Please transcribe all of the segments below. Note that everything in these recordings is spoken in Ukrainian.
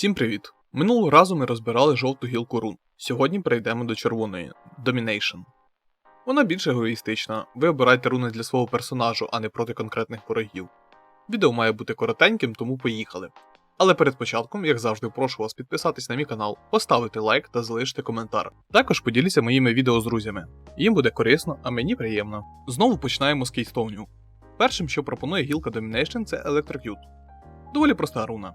Всім привіт! Минулого разу ми розбирали жовту гілку рун. Сьогодні перейдемо до червоної Domination. Вона більш егоїстична. Ви обираєте руни для свого персонажу, а не проти конкретних ворогів. Відео має бути коротеньким, тому поїхали. Але перед початком, як завжди, прошу вас підписатись на мій канал, поставити лайк та залишити коментар. Також поділіться моїми відео з друзями. Їм буде корисно, а мені приємно. Знову починаємо з кейстоунів. Першим, що пропонує гілка Domination, це Electrocute. Доволі проста руна.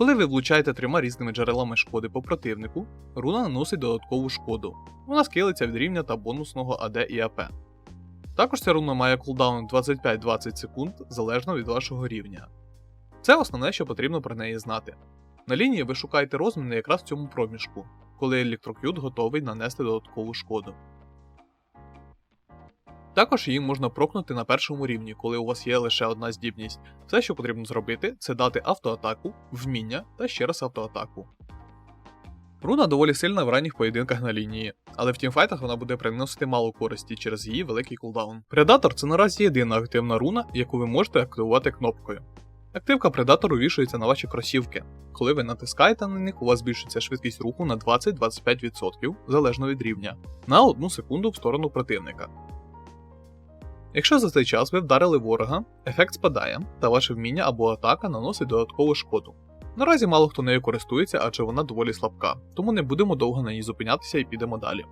Коли ви влучаєте трьома різними джерелами шкоди по противнику, руна наносить додаткову шкоду. Вона скилиться від рівня та бонусного АД і АП. Також ця руна має кулдаун 25-20 секунд залежно від вашого рівня. Це основне, що потрібно про неї знати. На лінії ви шукаєте розміни якраз в цьому проміжку, коли електрокют готовий нанести додаткову шкоду. Також її можна прокнути на першому рівні, коли у вас є лише одна здібність. Все, що потрібно зробити, це дати автоатаку, вміння та ще раз автоатаку. Руна доволі сильна в ранніх поєдинках на лінії, але в тімфайтах вона буде приносити мало користі через її великий кулдаун. Предатор це наразі єдина активна руна, яку ви можете активувати кнопкою. Активка предатору вішується на ваші кросівки. Коли ви натискаєте на них, у вас збільшиться швидкість руху на 20-25% залежно від рівня, на 1 секунду в сторону противника. Якщо за цей час ви вдарили ворога, ефект спадає, та ваше вміння або атака наносить додаткову шкоду. Наразі мало хто нею користується, адже вона доволі слабка, тому не будемо довго на ній зупинятися і підемо далі.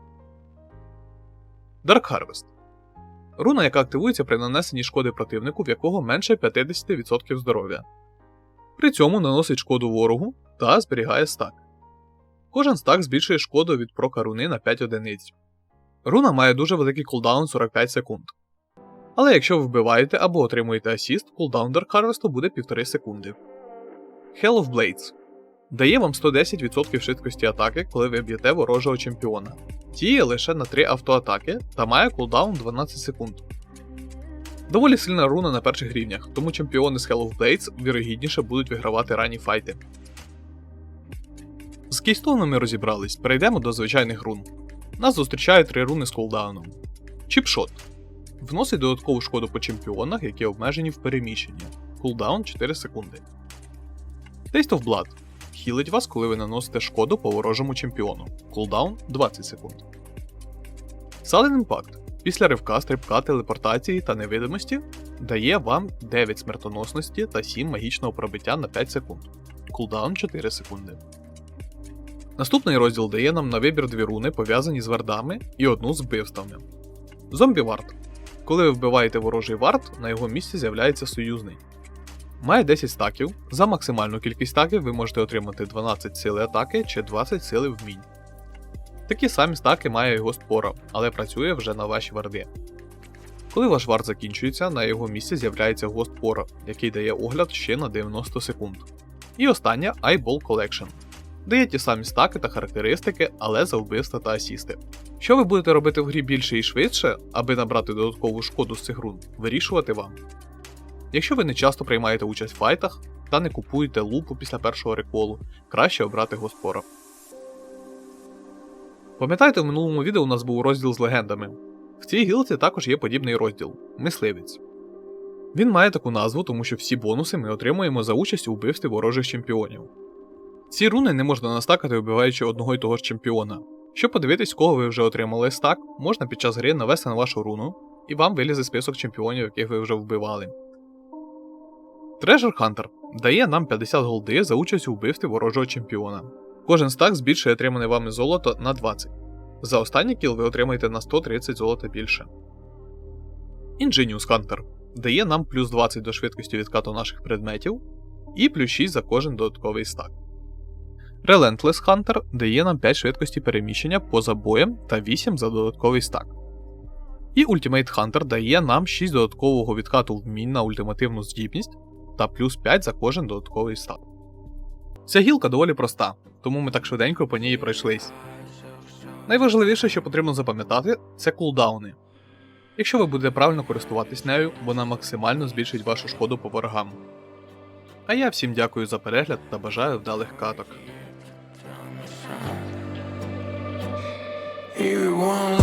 Dark Harvest руна, яка активується при нанесенні шкоди противнику, в якого менше 50% здоров'я. При цьому наносить шкоду ворогу та зберігає стак. Кожен стак збільшує шкоду від прока руни на 5 одиниць. Руна має дуже великий кулдаун 45 секунд. Але якщо ви вбиваєте або отримуєте асіст, кулдаун Dark Harvest буде 1,5 секунди. Hell of Blades дає вам 110% швидкості атаки, коли ви б'єте ворожого чемпіона. Діє лише на 3 автоатаки та має кулдаун 12 секунд. Доволі сильна руна на перших рівнях, тому чемпіони з Hell of Blades вірогідніше будуть вигравати ранні файти. З кейстоунами розібрались, перейдемо до звичайних рун. Нас зустрічають три руни з кулдауном. Чіпшот вносить додаткову шкоду по чемпіонах, які обмежені в переміщенні. Кулдаун 4 секунди. Taste of Blood хілить вас, коли ви наносите шкоду по ворожому чемпіону. Кулдаун 20 секунд. Sudden Impact після ривка, стрибка, телепортації та невидимості дає вам 9 смертоносності та 7 магічного пробиття на 5 секунд. Кулдаун 4 секунди. Наступний розділ дає нам на вибір дві руни, пов'язані з вардами і одну з вбивствами. Зомбі Вард. Коли ви вбиваєте ворожий вард, на його місці з'являється союзний. Має 10 стаків. За максимальну кількість стаків ви можете отримати 12 сили атаки чи 20 сили вмінь. Такі самі стаки має його спора, але працює вже на ваші варди. Коли ваш вард закінчується, на його місці з'являється гост пора, який дає огляд ще на 90 секунд. І остання Eyeball Collection. Дає ті самі стаки та характеристики, але за вбивства та асісти. Що ви будете робити в грі більше і швидше, аби набрати додаткову шкоду з цих рун, вирішувати вам. Якщо ви не часто приймаєте участь в файтах та не купуєте лупу після першого реколу, краще обрати Госпора. Пам'ятаєте, в минулому відео у нас був розділ з легендами. В цій гілці також є подібний розділ мисливець. Він має таку назву, тому що всі бонуси ми отримуємо за участь у вбивстві ворожих чемпіонів. Ці руни не можна настакати, вбиваючи одного й того ж чемпіона. Щоб подивитись, кого ви вже отримали стак, можна під час гри навести на вашу руну, і вам вилізе список чемпіонів, яких ви вже вбивали. Treasure Hunter дає нам 50 голди за участь у вбивстві ворожого чемпіона. Кожен стак збільшує отримане вами золото на 20. За останній кіл ви отримаєте на 130 золота більше. Ingenious Hunter дає нам плюс 20 до швидкості відкату наших предметів і плюс 6 за кожен додатковий стак. Relentless Hunter дає нам 5 швидкості переміщення поза боєм та 8 за додатковий стак. І Ultimate Hunter дає нам 6 додаткового відкату вмінь на ультимативну здібність та плюс 5 за кожен додатковий стак. Ця гілка доволі проста, тому ми так швиденько по ній пройшлись. Найважливіше, що потрібно запам'ятати, це кулдауни. Якщо ви будете правильно користуватись нею, вона максимально збільшить вашу шкоду по ворогам. А я всім дякую за перегляд та бажаю вдалих каток. one